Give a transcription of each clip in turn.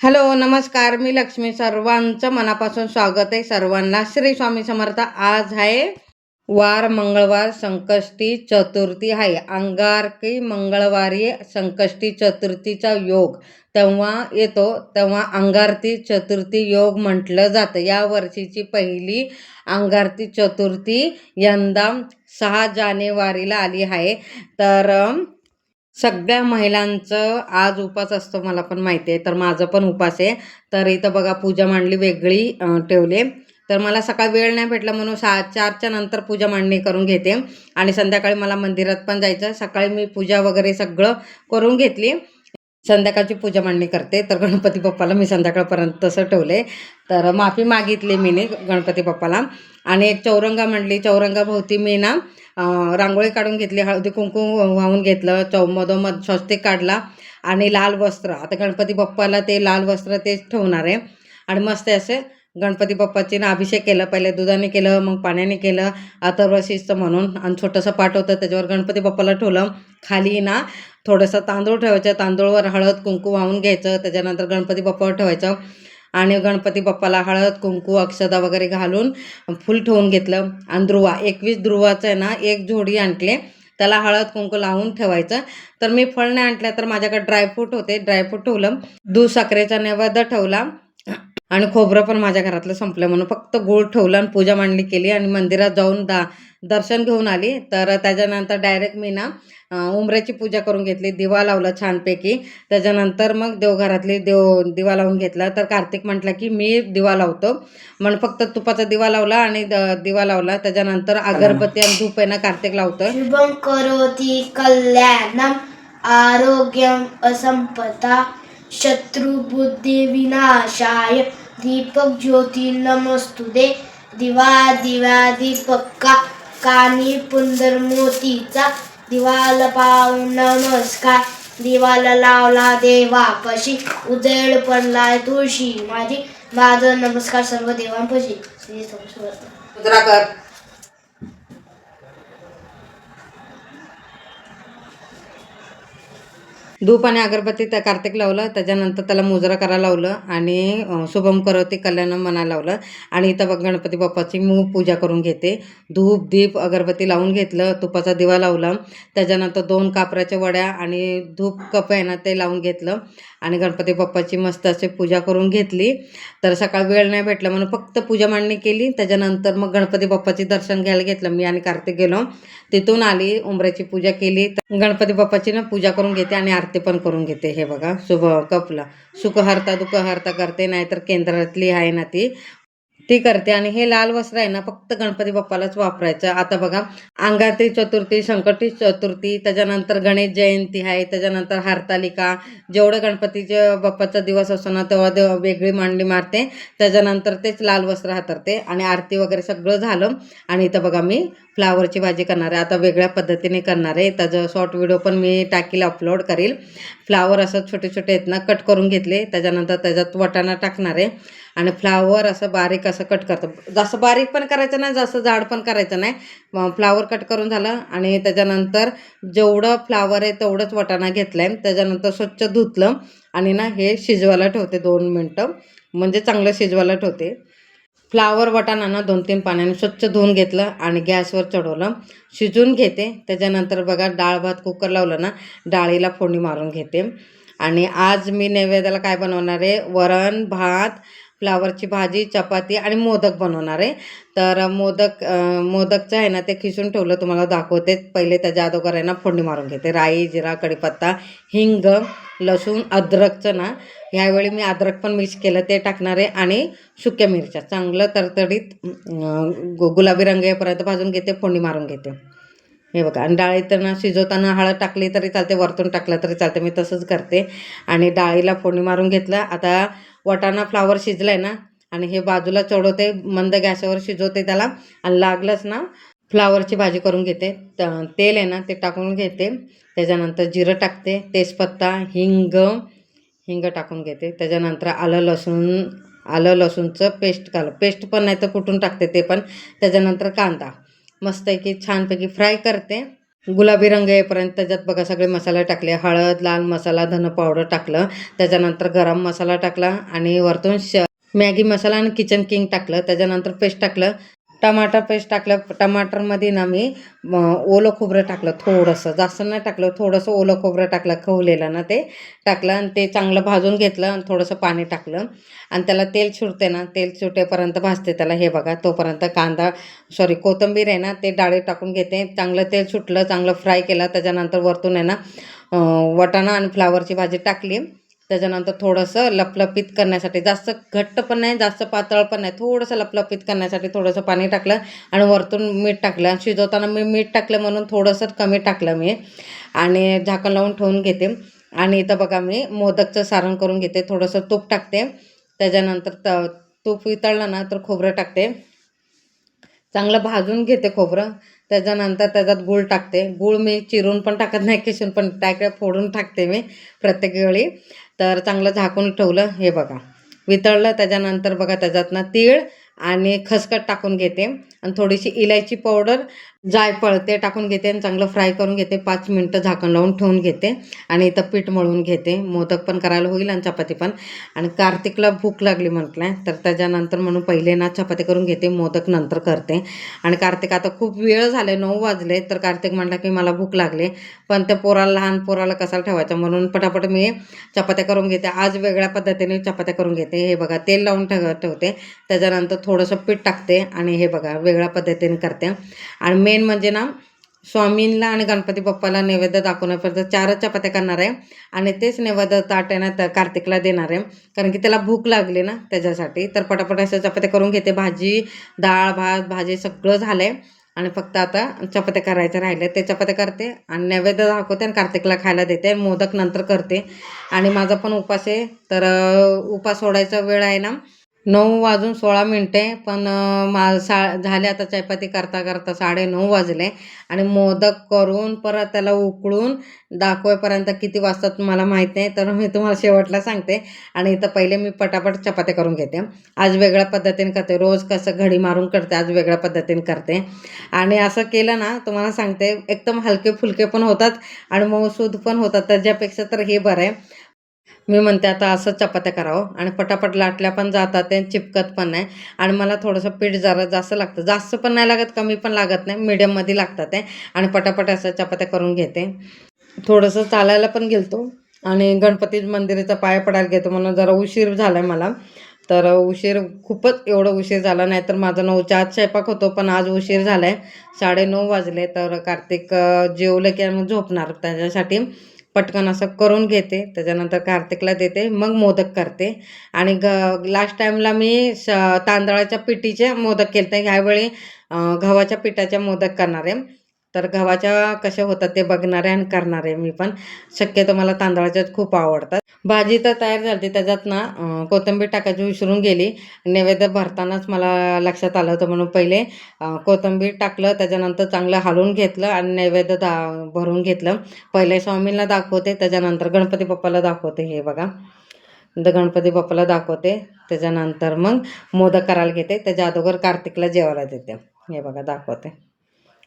Hello नमस्कार. मी लक्ष्मी सर्वांचं मनापासून स्वागत आहे सर्वांना. श्री स्वामी समर्थ आज आहे. वार मंगळवार संकष्टी चतुर्थी. आहे अंगारकी मंगळवारी संकष्टी चतुर्थीचा योग. तेव्हा येतो तेव्हा अंगारती चतुर्थी योग म्हटलं जातं. या वर्षीची पहिली अंगारती चतुर्थी यंदा सहा जानेवारीला आली आहे. तर सगळ्या महिलांचं आज उपास असतो मला पण माहिती आहे तर माझं पण उपास आहे. तर इथं बघा पूजा मांडली वेगळी ठेवले. तर मला सकाळ वेळ नाही भेटला म्हणून सहा चारच्या नंतर पूजा मांडणी करून घेते. आणि संध्याकाळी मला मंदिरात पण जायचं सकाळी मी पूजा वगैरे सगळं करून घेतली. संध्याकाळची पूजा मांडणी करते. तर गणपती बाप्पाला मी संध्याकाळपर्यंत तसं ठेवले. तर माफी मागितली मी गणपती बाप्पाला. आणि एक चौरंगा म्हणली चौरंगाभोवती मी ना रांगोळी काढून घेतली हळदी कुंकू वाहून घेतलं चौ मधोमध स्वस्तिक काढला आणि लाल वस्त्र. आता गणपती बाप्पाला ते लाल वस्त्र तेच ठेवणार आहे. आणि मस्त असे गणपती बाप्पाची ना अभिषेक केलं. पहिले दुधाने केलं मग पाण्याने केलं अथर्वशीचं म्हणून. आणि छोटंसं पाट होतं त्याच्यावर गणपती बाप्पाला ठेवलं. खाली ना थोडंसं तांदूळ ठेवायचं. तांदूळवर हळद कुंकू वाहून घ्यायचं. त्याच्यानंतर गणपती बाप्पावर ठेवायचं. आणि गणपती बाप्पाला हळद कुंकू अक्षदा वगैरे घालून फुल ठेवून घेतलं. आणि ध्रुवा एकवीस ध्रुवाचं आहे ना एक जोडी आणले. त्याला हळद कुंकू लावून ठेवायचं. तर मी फळ नाही आणलं तर माझ्याकडे ड्रायफ्रूट होते. ड्रायफ्रूट ठेवलं. दूध साखरेचा नैवेद्य ठेवला. आणि खोबरं पण माझ्या घरातलं संपलं म्हणून फक्त गोळ ठेवलं आणि पूजा मांडणी केली आणि मंदिरात जाऊन दा दर्शन घेऊन आली. तर त्याच्यानंतर डायरेक्ट मी ना उमऱ्याची उंबऱ्याची पूजा करून घेतली. दिवा लावला छानपैकी. त्याच्यानंतर मग देवघरातली देव दिवा लावून घेतला. तर कार्तिक म्हटला की मी दिवा लावतो. म्हणून फक्त तुपाचा दिवा लावला आणि द- दिवा लावला. त्याच्यानंतर अगरबत्ती आणि धूप आहे ना कार्तिक लावतो शुभम करोती कल्याणम् आरोग्य असंपता शत्रुबुद्धिविनाशाय दीपक ज्योती नमस्तुते दिवा दिवा दीपक्का कानी पुंदर मोतीचा दिवाला पाहून नमस्कार। दिवाला लावला देवापशी उजेड पडलाय तुळशी माझी। माझं नमस्कार सर्व देवांपशी। श्री कर। धूप आणि अगरबत्ती त्या कार्तिक लावलं त्याच्यानंतर त्याला मुजरा करायला लावलं आणि शुभम करवती कल्याण म्हणायला लावलं. आणि इथं बघ गणपती बाप्पाची मी पूजा करून घेते. धूप दीप अगरबत्ती लावून घेतलं तुपाचा दिवा लावला. त्याच्यानंतर दोन कापराच्या वड्या आणि धूप कप आहे ना ते लावून घेतलं. आणि गणपती बाप्पाची मस्त अशी पूजा करून घेतली. तर सकाळ वेळ नाही भेटला म्हणून फक्त पूजा मांडणी केली. त्याच्यानंतर मग गणपती बाप्पाचे दर्शन घ्यायला घेतलं. मी आणि कार्तिक गेलो. तिथून आली उंबऱ्याची पूजा केली. तर गणपती बाप्पाची ना पूजा करून घेते आणि आरती पण करून घेते. हे बघा शुभ कपला. सुखहर्ता दुःख हरता करते नाहीतर केंद्रातली आहे ना ती. ती करते. आणि हे लाल वस्त्र आहे ना फक्त गणपती बाप्पालाच वापरायचं. आता बघा अंगात्री चतुर्थी संकटी चतुर्थी त्याच्यानंतर गणेश जयंती आहे त्याच्यानंतर हरतालिका. जेवढं गणपतीच्या बाप्पाचा दिवस असतो ना तेव्हा देव वेगळी मांडणी मारते. त्याच्यानंतर तेच लाल वस्त्र हातरते. आणि आरती वगैरे सगळं झालं. आणि इथं बघा मी फ्लावरची भाजी करणार आहे. आता वेगळ्या पद्धतीने करणार आहे. त्याचं शॉर्ट व्हिडिओ पण मी टाकील अपलोड करील. फ्लावर असं छोटे छोटे आहेत ना कट करून घेतले. त्याच्यानंतर त्याच्यात वाटाणा टाकणार आहे. आणि फ्लावर असं बारीक असं कट करतो. जास्त बारीक पण करायचं नाही जास्त जाड पण करायचं नाही. फ्लावर कट करून झालं. आणि त्याच्यानंतर जेवढं फ्लावर आहे तेवढंच वाटाणा घेतला आहे त्याच्यानंतर स्वच्छ धुतलं. आणि ना हे शिजवायला ठेवते दोन मिनटं. म्हणजे चांगलं शिजवायला ठेवते. फ्लावर वाटाणा दोन तीन पाण्याने स्वच्छ धुवून घेतलं आणि गॅसवर चढवलं. शिजून घेते. त्याच्यानंतर बघा डाळ भात कुकर लावलं ना डाळीला फोडणी मारून घेते. आणि आज मी नैवेद्याला काय बनवणार आहे? वरण भात फ्लावरची भाजी चपाती आणि मोदक बनवणार आहे. तर मोदक मोदकचं आहे ना ते खिसून ठेवलं तुम्हाला दाखवते. पहिले त्याच्या अगोदर आहे ना फोडणी मारून घेते. राई जिरा कढीपत्ता हिंग लसूण अद्रकचं ना ह्यावेळी मी अद्रक पण मिक्स केलं ते टाकणार आहे. आणि सुक्या मिरच्या चांगलं तरतडीत गु- गुलाबी रंग येईपर्यंत भाजून घेते फोडणी मारून घेते. हे बघा आणि डाळीत ना शिजवताना हळद टाकली तरी चालते वरतून टाकलं तरी चालते मी तसंच करते. आणि डाळीला फोडणी मारून घेतलं आता वाटाणा फ्लावर शिजलाय ना आणि हे बाजूला चढवते मंद गॅसवर शिजवते त्याला आणि लागलंच ना फ्लावरची भाजी करून घेते. त- तेल आहे ना ते टाकून घेते. त्याच्यानंतर जिरं टाकते तेजपत्ता हिंग हिंग टाकून घेते. त्याच्यानंतर आलं लसूण आलं लसूणचं पेस्ट घाल पेस्ट पण नाही तर कुठून टाकते ते पण. त्याच्यानंतर कांदा. मस्तपैकी छानपैकी फ्राय करते. गुलाबी रंग येईपर्यंत त्याच्यात बघा सगळे मसाले टाकले. हळद लाल मसाला धन पावडर टाकलं. त्याच्यानंतर गरम मसाला टाकला आणि वरतून श मॅगी मसाला आणि किचन किंग टाकलं. त्याच्यानंतर पेस्ट टाकलं. टमाटर पेस्ट टाकलं टमाटरमध्ये ना मी ओलं खोबरं टाकलं थोडंसं. जास्त नाही टाकलं थोडंसं ओलं खोबरं टाकलं खवलेलं ना ते. टाकलं आणि ते चांगलं भाजून घेतलं आणि थोडंसं पाणी टाकलं. आणि त्याला तेल सुटते ना तेल सुटेपर्यंत भाजते त्याला. हे बघा तोपर्यंत कांदा सॉरी कोथिंबीर आहे ना ते डाळी टाकून घेते. चांगलं तेल सुटलं चांगलं फ्राय केलं त्याच्यानंतर वरतून आहे ना वटाणा आणि फ्लावरची भाजी टाकली. त्याच्यानंतर थोडंसं लपलपीत करण्यासाठी जास्त घट्ट पण नाही जास्त पातळ पण नाही थोडंसं लपलपीत करण्यासाठी थोडंसं पाणी टाकलं आणि वरतून मीठ टाकलं. आणि शिजवताना मी मीठ टाकलं म्हणून थोडंसं कमी टाकलं मी. आणि झाकण लावून ठेवून घेते. आणि इथं बघा मी मोदकचं सारण करून घेते थोडंसं तूप टाकते. त्याच्यानंतर त तूप वितळलं ना तर खोबरं टाकते. चांगलं भाजून घेते खोबरं. त्याच्यानंतर त्याच्यात गूळ टाकते. गूळ मी चिरून पण टाकत नाही किसून पण टाकलं फोडून टाकते मी प्रत्येक वेळी. तर चांगलं झाकून ठेवलं हे बघा. वितळलं त्याच्यानंतर बघा त्याच्यातनं तीळ आणि खसखस टाकून घेते. आणि थोडीशी इलायची पावडर जायफळ ते टाकून घेते आणि चांगलं फ्राय करून घेते. पाच मिनटं झाकण लावून ठेवून घेते आणि इथं पीठ मळून घेते. मोदक पण करायला होईल आणि चपाती पण. आणि कार्तिकला भूक लागली म्हटलं तर त्याच्यानंतर म्हणून पहिले ना चपाती करून घेते मोदक नंतर करते. आणि कार्तिक आता खूप वेळ झाले नऊ वाजले तर कार्तिक म्हणला की मला भूक लागली. पण त्या पोराला लहान पोराला कसाला ठेवायचं? म्हणून पटापट मी चपात्या करून घेते. आज वेगळ्या पद्धतीने चपात्या करून घेते. हे बघा तेल लावून ठेव ठेवते त्याच्यानंतर थोडंसं पीठ टाकते आणि हे बघा वेगळ्या पद्धतीने करते. आणि मेन म्हणजे ना स्वामींना आणि गणपती बाप्पाला नैवेद्य दाखवण्यापर्यंत चारच चपात्या करणार आहे. आणि तेच नैवेद्य ताट आहे ना कार्तिकला देणार आहे. कारण की त्याला भूक लागली ना त्याच्यासाठी. तर पटापट असं चपात्या करून घेते. भाजी डाळ भात भाजी सगळं झालं आहे आणि फक्त आता चपात्या करायच्या राहिल्या ते चपात्या करते आणि नैवेद्य दाखवते आणि कार्तिकला खायला देते. मोदक नंतर करते. आणि माझा पण उपास आहे. तर उपास सोडायचा वेळ आहे ना नऊ वाजून सोळा मिनटे पण मा सा झाले आता चपाती करता करता साडे नऊ वाजले आणि मोदक करून परत त्याला उकळून दाखवेपर्यंत किती वाजतात मला माहीत नाही तर मी तुम्हाला शेवटला सांगते आणि इथं पहिले मी पटापट चपात्या करून घेते. आज वेगळ्या पद्धतीने करते रोज कसं घडी मारून करते आज वेगळ्या पद्धतीने करते. आणि असं केलं ना तुम्हाला सांगते एकदम हलके फुलके पण होतात आणि मऊसूद पण होतात त्याच्यापेक्षा तर हे बरं आहे. मी म्हणते आता असं चपात्या करावं. आणि पटापट लाटल्या पण जातात ते चिपकत पण नाही. आणि मला थोडंसं पीठ जरा जास्त लागतं. जास्त पण नाही लागत कमी पण लागत नाही. मीडियममध्ये लागतात ते. आणि पटापट असं चपात्या करून घेते. थोडंसं चालायला पण गेलतो. आणि गणपती मंदिराचा पाय पडायला घेतो म्हणून जरा उशीर झाला आहे मला. तर उशीर खूपच एवढं उशीर झाला नाही तर माझा नऊच्या आज स्वयंपाक होतो. पण आज उशीर झाला आहे साडेनऊ वाजले. तर कार्तिक जेवलं की मग झोपणार त्याच्यासाठी. पटकन असं करून घेते. त्याच्यानंतर कार्तिकला देते मग मोदक करते. आणि ग लास्ट टाईमला मी स तांदळाच्या पिठीचे मोदक केले तर ह्यावेळी गव्हाच्या पिठाच्या मोदक करणार आहे. तर गव्हाच्या कशा होतात ते बघणारे आणि करणारे मी पण. शक्यतो मला तांदळाच्याच खूप आवडतात. भाजी तर तयार झाली त्याच्यात ना कोथिंबीर टाकायची विसरून गेली. नैवेद्य भरतानाच मला लक्षात आलं होतं म्हणून पहिले कोथिंबीर टाकलं त्याच्यानंतर चांगलं हलवून घेतलं आणि नैवेद्य दा भरून घेतलं. पहिले स्वामींना दाखवते त्याच्यानंतर गणपती बाप्पाला दाखवते हे बघा. द गणपती बाप्पाला दाखवते त्याच्यानंतर मग मोदक करायला घेते. त्याच्या अगोदर कार्तिकला जेवायला देते. हे बघा दाखवते.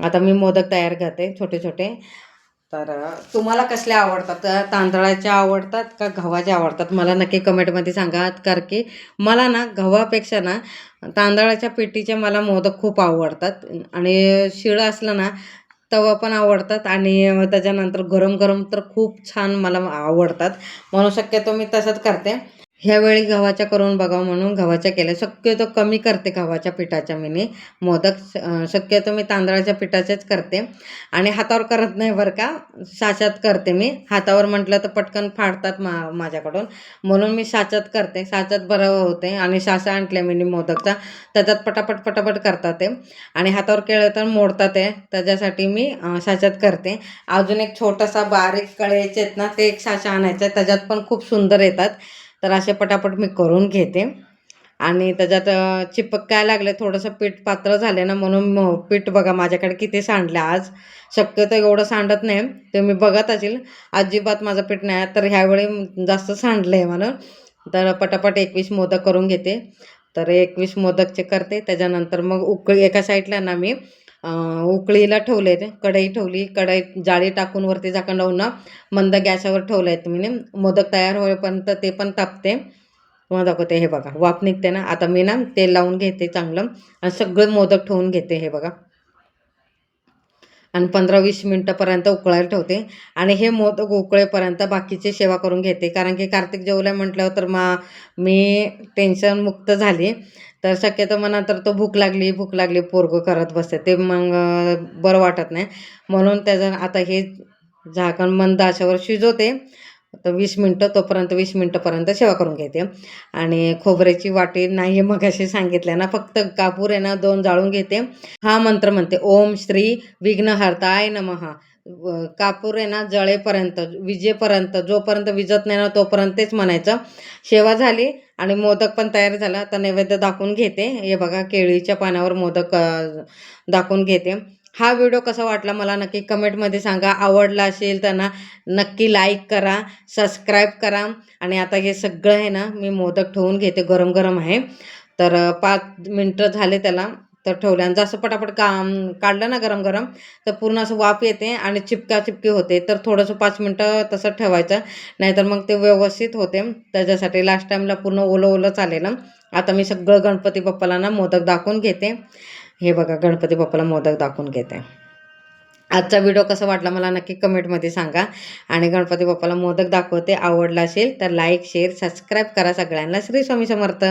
आता मी मोदक तयार करते छोटे छोटे. तर तुम्हाला कसले आवडतात? अ, तांदळाचे आवडतात का गव्हाचे आवडतात? मला नक्की कमेंटमध्ये सांगा कारण की मला ना गव्हापेक्षा ना तांदळाच्या पिठीचे मला मोदक खूप आवडतात. आणि शिळं असलं ना तवा पण आवडतात आणि त्याच्यानंतर गरम गरम तर खूप छान मला आवडतात. म्हणून शक्यतो मी तसंच करते. ह्यावेळी गव्हाच्या करून बघावं म्हणून गव्हाच्या केल्या. शक्यतो कमी करते गव्हाच्या पिठाच्या मी मोदक शक्यतो मी तांदळाच्या पिठाचेच करते. आणि हातावर करत नाही बरं का साच्यात करते मी. हातावर म्हटलं तर पटकन फाडतात मा माझ्याकडून. म्हणून मी साच्यात करते. साच्यात बरं होते. आणि साचा आणले मी मोदकचा. त्याच्यात पटापट पटापट करतात ते. आणि हातावर केलं तर मोडतात ते. त्याच्यासाठी मी साच्यात करते. अजून एक छोटासा बारीक कळ्याचे आहेत ना ते एक साचा आणायचा त्याच्यात पण खूप सुंदर येतात. तर असे पटापट मी करून घेते. आणि त्याच्यात चिपक काय लागले थोडंसं पीठ पात्र झाले ना म्हणून पीठ बघा माझ्याकडे किती सांडलं आज. शक्यतो एवढं सांडत नाही. ते मी बघत असेल. अजिबात माझं पीठ नाही. तर ह्यावेळी जास्त सांडलं आहे म्हणून तर पटापट एकवीस मोदक करून घेते. तर एकवीस मोदकचे करते. त्याच्यानंतर मग उकळी एका साईडला ना मी उकळीला ठेवले ते कढई ठेवली कढई जाळी टाकून वरती झाकण मंद गॅसवर ठेवलं आहे मी मोदक तयार होईपर्यंत ते पण तापते. तुम्हाला दाखवते हे बघा वाफ निघते ना. आता मी ना तेल लावून घेते चांगलं. आणि सगळं मोदक ठेवून घेते हे बघा. आणि पंधरा वीस मिनटापर्यंत उकळायला ठेवते. आणि हे मोदक उकळेपर्यंत बाकीची सेवा करून घेते. कारण की कार्तिक जेवल्या म्हटल्यावर तर मा मी टेन्शन मुक्त झाली. तर शक्यतो मग नंतर तो भूक लागली भूक लागली पोरगं करत बसते. ते मग बरं वाटत नाही. म्हणून त्याचं आता हे झाकण मंद अशावर शिजवते. तर वीस मिनटं तोपर्यंत वीस मिनटंपर्यंत सेवा करून घेते. आणि खोबऱ्याची वाटी नाही मग अशी सांगितल्या ना फक्त कापूर आहे ना दोन जाळून घेते. हा मंत्र म्हणते ओम श्री विघ्नहर्ताय नमः. कापूर आहे ना जळेपर्यंत विजेपर्यंत जोपर्यंत विजत नाही ना तोपर्यंत तेच म्हणायचं. सेवा झाली आणि मोदक पण तयार झाला. तर नैवेद्य दाखवून घेते. हे बघा केळीच्या पानावर मोदक दाखवून घेते. हा व्हिडिओ कसा वाटला मला नक्की कमेंटमध्ये सांगा. आवडला असेल तर ना नक्की लाईक करा सबस्क्राईब करा. आणि आता हे सगळं आहे ना मी मोदक ठेवून घेते गरम गरम आहे. तर पाच मिनटं झाले त्याला. तर ठेवल्यानं जसं पटापट काम काढलं ना गरम गरम तर पूर्ण असं वाफ येते आणि चिपका चिपकी होते. तर थोडंसं पाच मिनटं तसं ठेवायचं. नाहीतर मग ते व्यवस्थित होते. त्याच्यासाठी लास्ट टाईमला पूर्ण ओलं ओलं चालेल. आता मी सगळं गणपती बाप्पाला ना मोदक दाखवून घेते. हे बघा गणपती बाप्पाला मोदक दाखवून घेते. आजचा व्हिडिओ कसा वाटला मला नक्की कमेंटमध्ये सांगा. आणि गणपती बाप्पाला मोदक दाखवते आवडला असेल तर लाईक शेअर सबस्क्राईब करा सगळ्यांना. श्री स्वामी समर्थ.